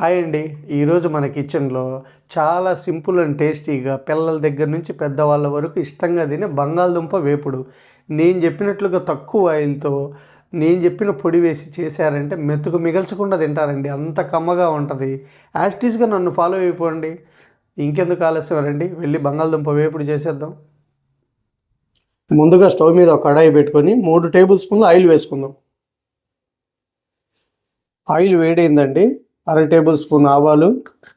Hi అండి. ఈరోజు మన కిచెన్లో చాలా సింపుల్ అండ్ టేస్టీగా పిల్లల దగ్గర నుంచి పెద్దవాళ్ళ వరకు ఇష్టంగా తినే బంగాళదుంప వేపుడు. నేను చెప్పినట్లుగా తక్కువ ఆయిల్తో నేను చెప్పిన పొడి వేసి చేశారంటే మెతుకు మిగల్చకుండా తింటారండి. అంత కమ్మగా ఉంటుంది. యాస్టీస్గా నన్ను ఫాలో అయిపోండి. ఇంకెందుకు ఆలస్యం రండి. వెళ్ళి బంగాళదుంప వేపుడు చేసేద్దాం. ముందుగా స్టవ్ మీద ఒక కడాయి పెట్టుకొని మూడు టేబుల్ స్పూన్లు ఆయిల్ వేసుకుందాం. ఆయిల్ వేడైందండి. అర టేబుల్ స్పూన్ ఆవాలు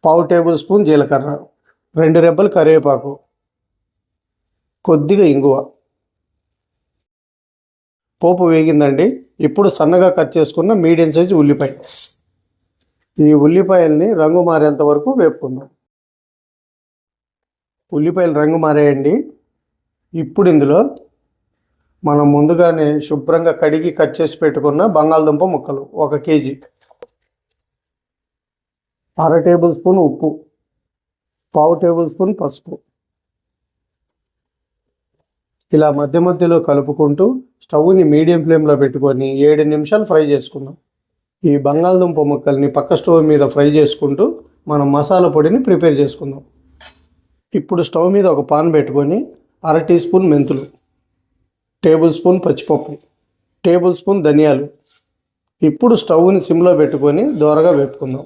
పావు టేబుల్ స్పూన్ జీలకర్ర రెండు రెబ్బలు కరివేపాకు కొద్దిగా ఇంగువ. పోపు వేగిందండి. ఇప్పుడు సన్నగా కట్ చేసుకున్న మీడియం సైజు ఉల్లిపాయ. ఈ ఉల్లిపాయల్ని రంగు మారేంత వరకు వేపుకుందాం. ఉల్లిపాయలు రంగు మారేయండి. ఇప్పుడు ఇందులో మనం ముందుగానే శుభ్రంగా కడిగి కట్ చేసి పెట్టుకున్న బంగాళదుంప ముక్కలు ఒక కేజీ. అర టేబుల్ స్పూన్ ఉప్పు పావు టేబుల్ స్పూన్ పసుపు. ఇలా మధ్య మధ్యలో కలుపుకుంటూ స్టవ్ని మీడియం ఫ్లేమ్లో పెట్టుకొని ఏడు నిమిషాలు ఫ్రై చేసుకుందాం. ఈ బంగాళదుంప ముక్కల్ని పక్క స్టవ్ మీద ఫ్రై చేసుకుంటూ మనం మసాలా పొడిని ప్రిపేర్ చేసుకుందాం. ఇప్పుడు స్టవ్ మీద ఒక పాన్ పెట్టుకొని అర టీ స్పూన్ మెంతులు టేబుల్ స్పూన్ పచ్చిపప్పు టేబుల్ స్పూన్ ధనియాలు. ఇప్పుడు స్టవ్ని సిమ్లో పెట్టుకొని దోరగా వేపుకుందాం.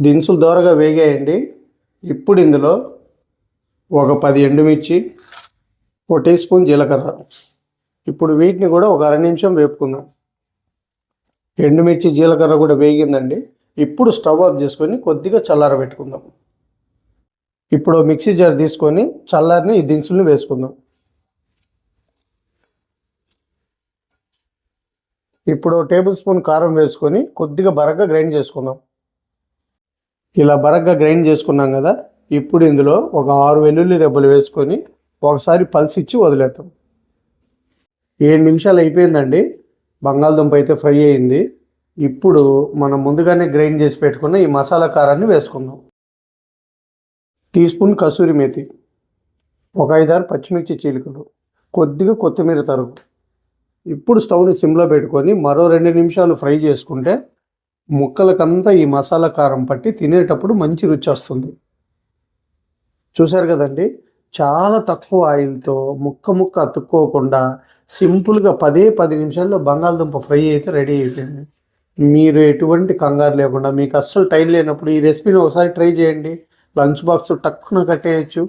దినుసులు దోరగా వేగాయండి. ఇప్పుడు ఇందులో ఒక పది ఎండుమిర్చి ఒక టీ స్పూన్ జీలకర్ర. ఇప్పుడు వీటిని కూడా ఒక అర నిమిషం వేపుకుందాం. ఎండుమిర్చి జీలకర్ర కూడా వేగిందండి. ఇప్పుడు స్టవ్ ఆఫ్ చేసుకొని కొద్దిగా చల్లార పెట్టుకుందాం. ఇప్పుడు మిక్సీ జార్ తీసుకొని చల్లారిని ఈ దినుసుల్ని వేసుకుందాం. ఇప్పుడు టేబుల్ స్పూన్ కారం వేసుకొని కొద్దిగా బరగ్గా గ్రైండ్ చేసుకుందాం. ఇలా బరగ్గా గ్రైండ్ చేసుకున్నాం కదా ఇప్పుడు ఇందులో ఒక ఆరు వెల్లుల్లి రెబ్బలు వేసుకొని ఒకసారి పల్స్ ఇచ్చి వదిలేద్దాం. ఏడు నిమిషాలు అయిపోయిందండి. బంగాళదుంప అయితే ఫ్రై అయింది. ఇప్పుడు మనం ముందుగానే గ్రైండ్ చేసి పెట్టుకున్న ఈ మసాలా కారాన్ని వేసుకుందాం. టీ స్పూన్ కసూరి మేతి ఒక ఐదారు పచ్చిమిర్చి చీలికలు కొద్దిగా కొత్తిమీర తరుగు. ఇప్పుడు స్టవ్ని సిమ్లో పెట్టుకొని మరో రెండు నిమిషాలు ఫ్రై చేసుకుంటే ముక్కలకంతా ఈ మసాలా కారం పట్టి తినేటప్పుడు మంచి రుచి వస్తుంది. చూశారు కదండి? చాలా తక్కువ ఆయిల్తో ముక్క ముక్క అతుక్కోకుండా సింపుల్గా పదే పది నిమిషాల్లో బంగాళదుంప ఫ్రై అయితే రెడీ అయిపోయింది. మీరు ఎటువంటి కంగారు లేకుండా మీకు అస్సలు టైం లేనప్పుడు ఈ రెసిపీని ఒకసారి ట్రై చేయండి. లంచ్ బాక్స్ టక్కున కట్టేయచ్చు.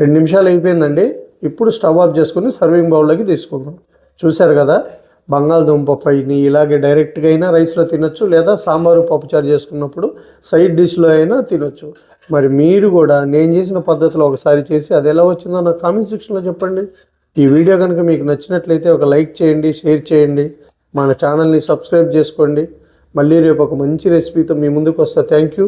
రెండు నిమిషాలు అయిపోయిందండి. ఇప్పుడు స్టవ్ ఆఫ్ చేసుకుని సర్వింగ్ బౌల్లోకి తీసుకుందాం. చూశారు కదా? బంగాళదుంప ఫ్రైని ఇలాగే డైరెక్ట్గా అయినా రైస్లో తినొచ్చు లేదా సాంబారు పప్పుచారు చేసుకున్నప్పుడు సైడ్ డిష్లో అయినా తినొచ్చు. మరి మీరు కూడా నేను చేసిన పద్ధతిలో ఒకసారి చేసి అది ఎలా వచ్చిందో నాకు కామెంట్ సెక్షన్లో చెప్పండి. ఈ వీడియో కనుక మీకు నచ్చినట్లయితే ఒక లైక్ చేయండి షేర్ చేయండి మన ఛానల్ని సబ్స్క్రైబ్ చేసుకోండి. మళ్ళీ రేపు ఒక మంచి రెసిపీతో మీ ముందుకు వస్తా. Thank you